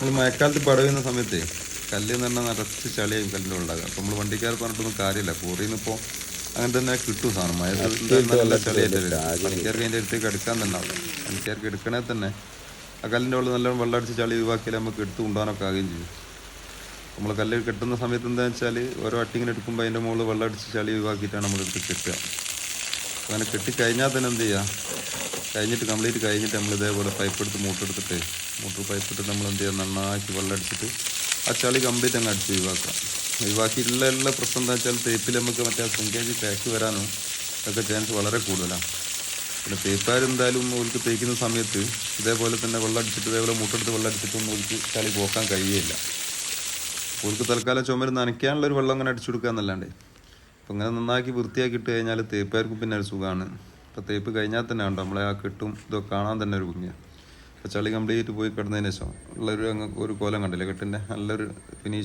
നമ്മൾ മഴക്കാലത്ത് പടവുന്ന സമയത്ത് കല്ല് എന്ന് പറഞ്ഞാൽ നിറച്ച് ചളിയും കല്ലും ഉണ്ടാകുക അപ്പോൾ നമ്മൾ വണ്ടിക്കാർ പറഞ്ഞിട്ടൊന്നും കാര്യമില്ല. കോറിയിൽ നിന്ന് ഇപ്പോൾ അങ്ങനെ തന്നെ കിട്ടും സാധനം. മഴ നല്ല ചളിയായിട്ട് വരും. പണിക്കാർക്ക് അതിന്റെ അടുത്തേക്ക് എടുക്കാൻ തന്നെ ആവും. പണിക്കാർക്ക് എടുക്കണേ തന്നെ ആ കല്ലിന്റെ ഉള്ളിൽ നല്ല വെള്ളം അടിച്ച് ചളി ഒഴിവാക്കിയാൽ നമുക്ക് എടുത്ത് കൊണ്ടുപോകാനൊക്കെ ആകുകയും ചെയ്യും. നമ്മൾ കല്ല് കെട്ടുന്ന സമയത്ത് എന്താണെന്ന് വെച്ചാൽ ഓരോ അട്ടിങ്ങനെ എടുക്കുമ്പോൾ അതിന്റെ മുകളിൽ വെള്ളം അടിച്ച് ചളി ഒഴിവാക്കിയിട്ടാണ് നമ്മൾ എടുത്ത് കെട്ടുക. അങ്ങനെ കെട്ടിക്കഴിഞ്ഞാൽ തന്നെ എന്ത് ചെയ്യുക കഴിഞ്ഞിട്ട് കംപ്ലീറ്റ് കഴിഞ്ഞിട്ട് നമ്മൾ ഇതേപോലെ പൈപ്പ് എടുത്ത് മൂട്ട് എടുത്തിട്ട് മൂട്ടർ പൈപ്പ് എടുത്തിട്ട് നമ്മൾ എന്ത് ചെയ്യുക? നന്നാക്കി വെള്ളം അടിച്ചിട്ട് ആ ചളി കംപ്ലീറ്റ് അങ്ങ് അടിച്ച് ഒഴിവാക്കാം ഒഴിവാക്കിയിട്ടുള്ള എല്ലാ പ്രശ്നം എന്താ വെച്ചാൽ തേപ്പിൽ നമുക്ക് മറ്റേ സിങ്കേജ് പാക്ക് വരാനും ഒക്കെ ചാൻസ് വളരെ കൂടുതലാണ്. പിന്നെ തേപ്പാർ എന്തായാലും ഓൽക്ക് തേക്കുന്ന സമയത്ത് ഇതേപോലെ തന്നെ വെള്ളം അടിച്ചിട്ട് ഇതേപോലെ മൂട്ടെടുത്ത് വെള്ളം അടിച്ചിട്ടൊന്നും ഓൽക്ക് ചളി പോക്കാൻ കഴിയില്ല ഓൽക്ക് തൽക്കാലം ചുമര് നനയ്ക്കാനുള്ള ഒരു വെള്ളം അങ്ങനെ അടിച്ചു കൊടുക്കുക എന്നല്ലാണ്ട്. അപ്പം അങ്ങനെ നന്നാക്കി വൃത്തിയാക്കിയിട്ട് കഴിഞ്ഞാൽ തേപ്പുകാർക്കും പിന്നെ ഒരു സുഖമാണ്. ഇപ്പം തേപ്പ് കഴിഞ്ഞാൽ തന്നെ ഉണ്ടോ നമ്മളെ ആ കിട്ടും ഇതൊക്കെ കാണാൻ തന്നെ ഒരു ഭംഗിയാണ് അപ്പോൾ ചളി കംപ്ലീറ്റ് പോയി കിടന്നതിന് ശേഷം ഉള്ളൊരു അങ്ങ് ഒരു കോലം കണ്ടില്ലേ കെട്ടിന്റെ നല്ലൊരു ഫിനിഷ്